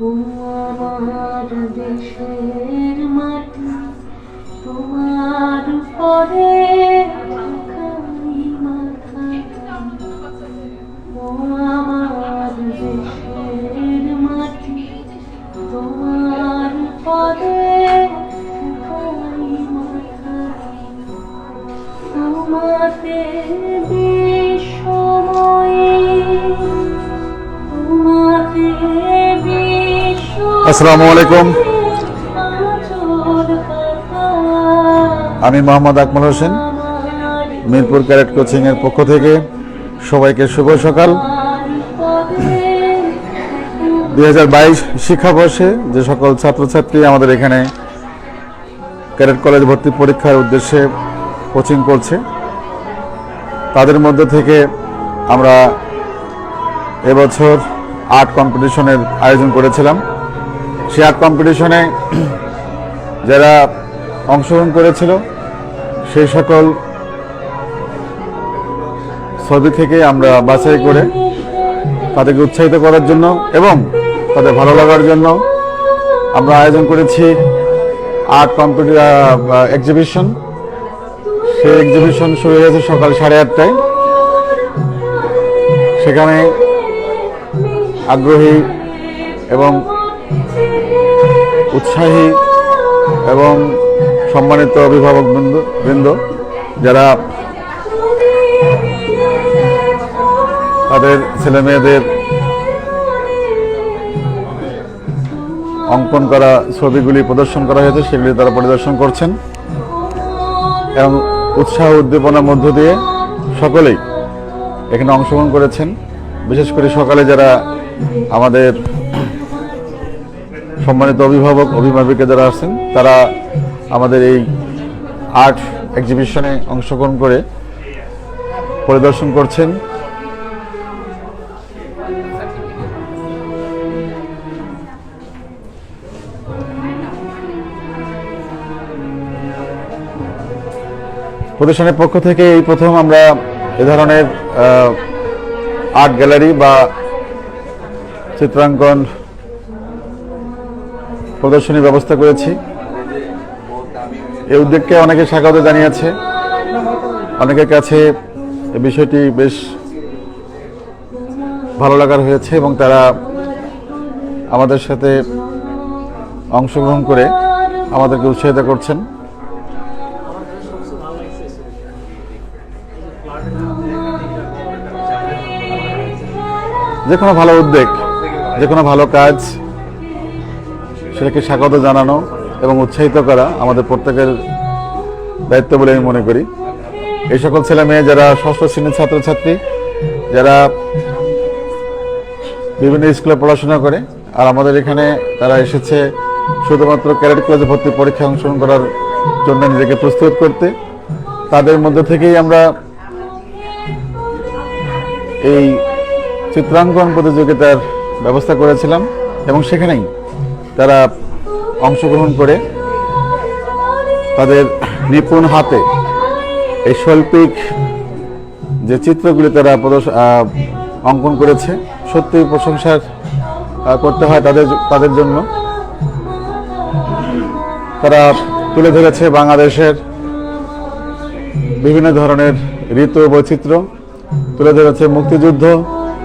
আমার দেশের মাটি তোমার দেশের মাটি তোমার পরে তোমাতে আসসালামু আলাইকুম। আমি মোহাম্মদ আকমল হোসেন, মিরপুর ক্যারেট কোচিং এর পক্ষ থেকে সবাইকে শুভ সকাল। দুই হাজার বাইশ শিক্ষাবর্ষে যে সকল ছাত্রছাত্রী আমাদের এখানে ক্যারেট কলেজ ভর্তি পরীক্ষার উদ্দেশ্যে কোচিং করছে, তাদের মধ্যে থেকে আমরা এবছর আর্ট কম্পিটিশনের আয়োজন করেছিলাম। সেই আর্ট কম্পিটিশনে যারা অংশগ্রহণ করেছিল সেই সকল ছবি থেকে আমরা বাছাই করে তাদেরকে উৎসাহিত করার জন্য এবং তাদের ভালো লাগার জন্য আমরা আয়োজন করেছি আর্ট কম্পিটি এক্সিবিশন সেই এক্সিবিশন শুরু হয়েছে সকাল সাড়ে আটটায়। সেখানে আগ্রহী এবং উৎসাহী এবং সম্মানিত অভিভাবক বৃন্দ যারা তাদের ছেলে মেয়েদের অঙ্কন করা ছবিগুলি প্রদর্শন করা হয়েছে, সেগুলি তারা পরিদর্শন করছেন। এবং উৎসাহ উদ্দীপনার মধ্য দিয়ে সকলেই এখানে অংশগ্রহণ করেছেন। বিশেষ করে সকালে যারা আমাদের সম্মানিত অভিভাবক, অভিভাবিকা যারা আছেন, তারা আমাদের এই আর্ট এক্সিবিশনে অংশগ্রহণ করে পরিদর্শন করছেন। প্রদর্শনের পক্ষ থেকে এই প্রথম আমরা এ ধরনের আর্ট গ্যালারি বা চিত্রাঙ্কন প্রদর্শনীর ব্যবস্থা করেছি। এই উদ্যোগকে অনেকে স্বাগত জানিয়েছে। অনেকের কাছে এই বিষয়টি বেশ ভালো লাগার হয়েছে এবং তারা আমাদের সাথে অংশগ্রহণ করে আমাদেরকে উৎসাহিত করছেন। যে কোনো ভালো উদ্যোগ, যে কোনো ভালো কাজ সেটাকে স্বাগত জানানো এবং উৎসাহিত করা আমাদের প্রত্যেকের দায়িত্ব বলে আমি মনে করি। এই সকল ছেলে মেয়ে যারা ষষ্ঠ শ্রেণির ছাত্রছাত্রী, যারা বিভিন্ন স্কুলে পড়াশোনা করে, আর আমাদের এখানে তারা এসেছে শুধুমাত্র ক্যারেট কলেজে ভর্তি পরীক্ষায় অংশগ্রহণ করার জন্য নিজেকে প্রস্তুত করতে। তাদের মধ্যে থেকেই আমরা এই চিত্রাঙ্কন প্রতিযোগিতার ব্যবস্থা করেছিলাম এবং সেখানেই তারা অংশগ্রহণ করে তাদের নিপুণ হাতে এই শৈল্পিক যে চিত্রগুলি তারা অঙ্কন করেছে সত্যি প্রশংসা করতে হয় তাদের তাদের জন্য। তারা তুলে ধরেছে বাংলাদেশের বিভিন্ন ধরনের ঋতু বৈচিত্র্য, তুলে ধরেছে মুক্তিযুদ্ধ,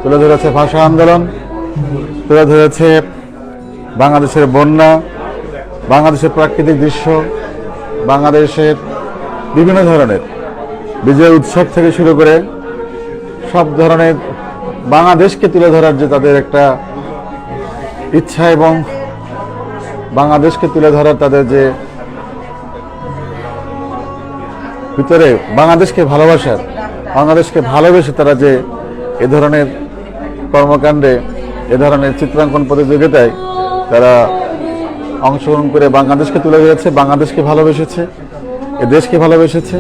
তুলে ধরেছে ভাষা আন্দোলন, তুলে ধরেছে বাংলাদেশের বন্যা, বাংলাদেশের প্রাকৃতিক দৃশ্য, বাংলাদেশের বিভিন্ন ধরনের বিজয় উৎসব থেকে শুরু করে সব ধরনের বাংলাদেশকে তুলে ধরার যে তাদের একটা ইচ্ছা এবং বাংলাদেশকে তুলে ধরার তাদের যে ভিতরে বাংলাদেশকে ভালোবাসার বাংলাদেশকে ভালোবেসে তারা যে এ ধরনের কর্মকাণ্ডে, এ ধরনের চিত্রাঙ্কন প্রতিযোগিতায় তারা অংশগ্রহণ করে বাংলাদেশকে তুলে ধরেছে, বাংলাদেশকে ভালোবেসেছে, এ দেশকে ভালোবেসেছে।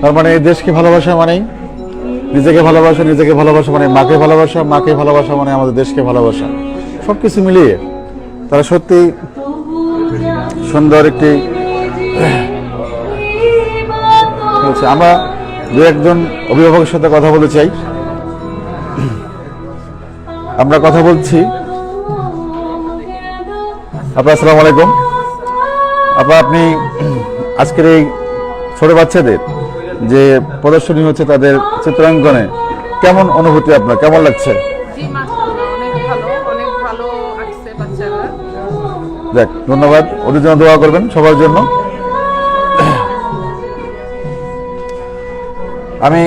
তার মানে এই দেশকে ভালোবাসা মানেই নিজেকে ভালোবাসা নিজেকে ভালোবাসা মানে মাকে ভালোবাসা মাকে ভালোবাসা মানে আমাদের দেশকে ভালোবাসা। সব কিছু মিলিয়ে তারা সত্যি সুন্দর একটি আমরা দু একজন অভিভাবকের সাথে কথা বলতে চাই। আমরা কথা বলছি আপা আসসালামু আলাইকুম। আপা আপনি আজকের এই ছোট বাচ্চাদের যে প্রদর্শনী হচ্ছে তাদের চিত্রাঙ্কনে কেমন অনুভূতি আপনার? কেমন লাগছে? দেখ ধন্যবাদ। ওদের জন্য দোয়া করবেন সবার জন্য। আমি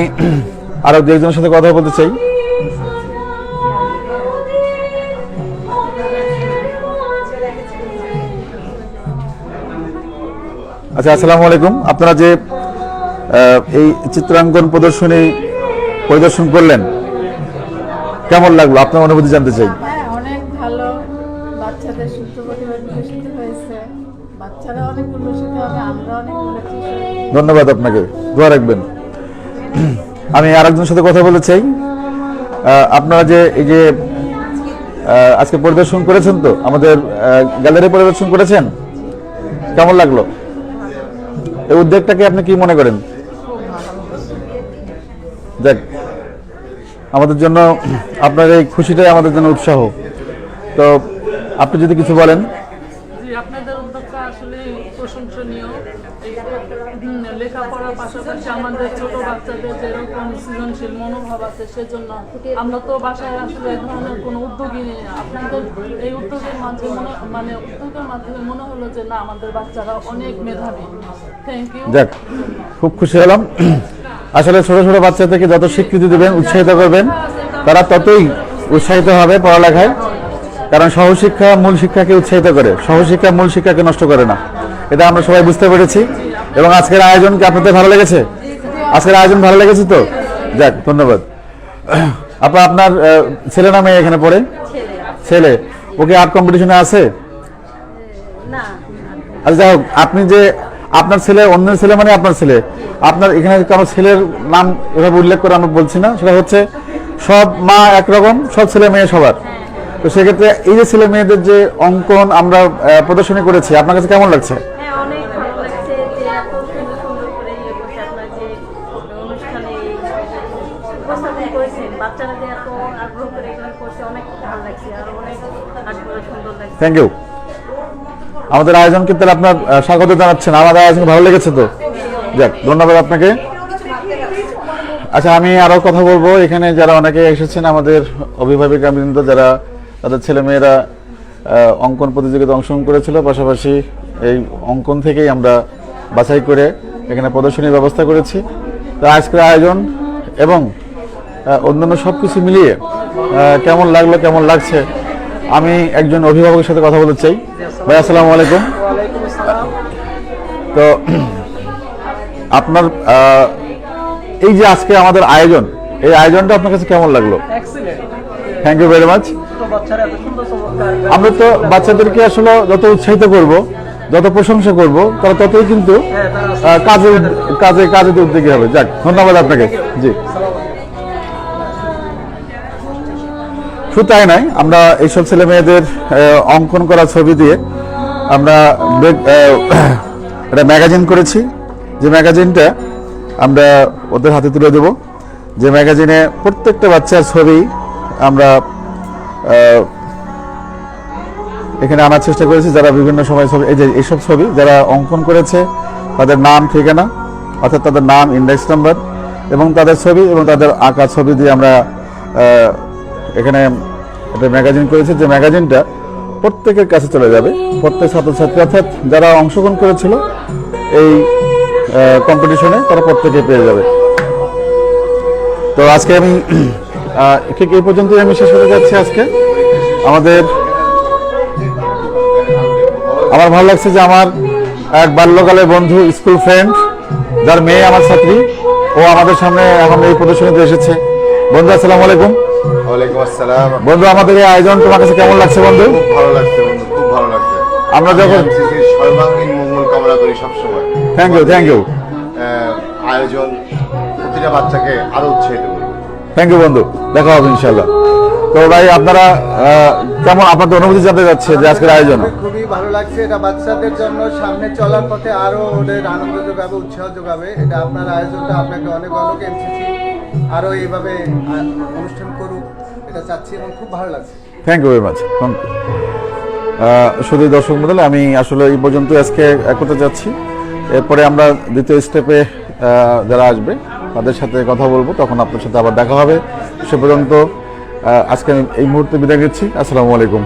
আরও দু একজনের সাথে কথা বলতে চাই। আচ্ছা আসসালামু আলাইকুম। আপনারা যে এই চিত্রাঙ্কন প্রদর্শনী পরিদর্শন করলেন কেমন লাগল? আপনার অনুভূতি জানতে চাই। হ্যাঁ অনেক ভালো। বাচ্চাদের সুস্থ পরিবার বিকশিত হয়েছে। বাচ্চারা অনেক উল্লসিত হবে আমরা অনেক উল্লসিত ধন্যবাদ আপনাকে। দোয়া রাখবেন। আমি আরেকজনের সাথে কথা বলতে চাই। আপনারা যে এই যে আজকে পরিদর্শন করেছেন তো আমাদের গ্যালারি পরিদর্শন করেছেন? কেমন লাগল? এই উদ্যোগটাকে আপনি কি মনে করেন? দেখ আমাদের জন্য আপনার এই খুশিটাই আমাদের জন্য উৎসাহ। তো আপনি যদি কিছু বলেন। আপনাদের উদ্যোগটা আসলে প্রশংসনীয়। লেখাপড়ার পাশাপাশি আমাদের ছোট বাচ্চাদের যেরকম সৃজনশীল মনোভাব আছে, সেজন্য আমরা তো বাসায় আসলে ধরনের কোনো উদ্যোগই নেই। আপনাদের এই উদ্যোগের মাঝে মনে মানে উদ্যোগের মাধ্যমে মনে হলো যে না, আমাদের বাচ্চারা অনেক মেধাবী। থ্যাংক ইউ খুব খুশি হলাম। আসলে ছোট ছোট বাচ্চাদেরকে যত স্বীকৃতি দেবেন, উৎসাহিত করবেন, তারা ততই উৎসাহিত হবে পড়ালেখায়। কারণ সহশিক্ষা মূল শিক্ষাকে উৎসাহিত করে, সহশিক্ষা মূল শিক্ষাকে নষ্ট করে না। এটা আমরা সবাই বুঝতে পেরেছি। এবং আজকের আয়োজন কি আপনাদের ভালো লেগেছে? আজকের আয়োজন ভালো লেগেছে তো? যাক ধন্যবাদ। আপা আপনার ছেলে না মেয়ে এখানে পড়ে? ছেলে। ওকে আর্ট কম্পিটিশনে আছে? আচ্ছা যাই হোক আপনি যে আপনার ছেলে অন্যের ছেলে মানে আপনার ছেলে। আপনার এখানে কারও ছেলের নাম এভাবে উল্লেখ করে আমরা বলছি না। সেটা হচ্ছে সব মা একরকম সব ছেলে মেয়ে সবার। তো সেক্ষেত্রে এই যে ছেলে মেয়েদের যে অঙ্কন আমরা প্রদর্শনী করেছি আপনার কাছে কেমন লাগছে হ্যাঁ অনেক ভালো লাগছে যে এত সুন্দর সুন্দর করে ইয়ে করছে আপনার যে অনুষ্ঠানে উপস্থাপন করেছেন বাচ্চারা যে এত আগ্রহ করে এগুলো করছে অনেক ভালো লাগছে আর অনেক আগ্রহ সুন্দর লাগছে থ্যাংক ইউ আমাদের আয়োজনকে তাহলে আপনার স্বাগত জানাচ্ছেন। আমাদের আয়োজন ভালো লেগেছে তো? যাক, ধন্যবাদ আপনাকে। আচ্ছা আমি আরও কথা বলব। এখানে যারা অনেকে এসেছেন, আমাদের অভিভাবিকা বৃন্দ, যারা তাদের ছেলেমেয়েরা অঙ্কন প্রতিযোগিতা অংশগ্রহণ করেছিল, পাশাপাশি এই অঙ্কন থেকেই আমরা বাছাই করে এখানে প্রদর্শনীর ব্যবস্থা করেছি। তো আজকের আয়োজন এবং অন্যান্য সব কিছু মিলিয়ে কেমন লাগল, কেমন লাগছে? আমি একজন অভিভাবকের সাথে কথা বলতে চাই। ভাই আসসালামু আলাইকুম। তো আপনার এই যে আজকে আমাদের আয়োজন এই আয়োজনটা আপনার কাছে কেমন লাগল? থ্যাংক ইউ ভেরি মাচ আমরা তো বাচ্চাদেরকে আসলে যত উৎসাহিত করব যত প্রশংসা করব তারা ততই কিন্তু আহ, কাজে কাজে কাজে উদ্যোগী হবে। যাক ধন্যবাদ আপনাকে। জি। শুধু তাই নয়, আমরা এইসব ছেলে মেয়েদের অঙ্কন করা ছবি দিয়ে আমরা একটা ম্যাগাজিন করেছি। যে ম্যাগাজিনটা আমরা ওদের হাতে তুলে দেব। যে ম্যাগাজিনে প্রত্যেকটা বাচ্চার ছবি আমরা এখানে আনার চেষ্টা করেছি। যারা বিভিন্ন সময় ছবি, এই যে এইসব ছবি যারা অঙ্কন করেছে, তাদের নাম, ঠিকানা, অর্থাৎ তাদের নাম ইন্ডেক্স নাম্বার এবং তাদের ছবি এবং তাদের আঁকা ছবি দিয়ে আমরা এখানে একটা ম্যাগাজিন করেছে, যে ম্যাগাজিনটা প্রত্যেকের কাছে চলে যাবে। প্রত্যেক ছাত্রছাত্রী, অর্থাৎ যারা অংশগ্রহণ করেছিল এই কম্পিটিশনে তারা প্রত্যেকে পেয়ে যাবে। তো আজকে আমি ঠিক এই পর্যন্তই আমি শেষ হতে যাচ্ছি আজকে। আমাদের, আমার ভালো লাগছে যে আমার এক বাল্যকালের বন্ধু, স্কুল ফ্রেন্ড, যার মেয়ে আমার ছাত্রী, ও আমাদের সামনে এখন এই প্রদর্শনীতে এসেছে। বন্ধু, আসসালামু আলাইকুম। ওয়ালাইকুম আসসালাম। বন্ধু আমাদের এই আয়োজন তোমার কাছে কেমন লাগছে বন্ধু? খুব ভালো লাগছে বন্ধু খুব ভালো লাগছে। আমরা যখন সর্বাঙ্গীন মঙ্গল কামনা করি সবসময়। থ্যাংক ইউ থ্যাংক ইউ আয়োজন প্রতিটা বাচ্চাকে আরও উৎসাহিত করবে। থ্যাংক ইউ বন্ধু দেখা হবে ইনশাল্লাহ তো ভাই আপনারা কেমন আপনাদের অনুভূতি জানতে যাচ্ছে যে আজকের আয়োজন? ভালো লাগছে এটা বাচ্চাদের জন্য। সামনে চলার পথে আরও ওদের আনন্দ যোগাবে, উৎসাহ যোগাবে। এটা আপনার আয়োজনটা আপনাকে অনেক অনেক এনসিসি আরও এইভাবে অনুষ্ঠান করুক, এটা চাচ্ছি এবং খুব ভালো লাগছে। থ্যাংক ইউ ভেরি মাচ শুধু দর্শক মন্ডলী, আমি আসলে এই পর্যন্ত আজকে করতে যাচ্ছি। এরপরে আমরা দ্বিতীয় স্টেপে যারা আসবে, তাদের সাথে কথা বলব। তখন আপনার সাথে আবার দেখা হবে। সে পর্যন্ত আজকে এই মুহূর্তে বিদায় নিচ্ছি। আসসালামু আলাইকুম।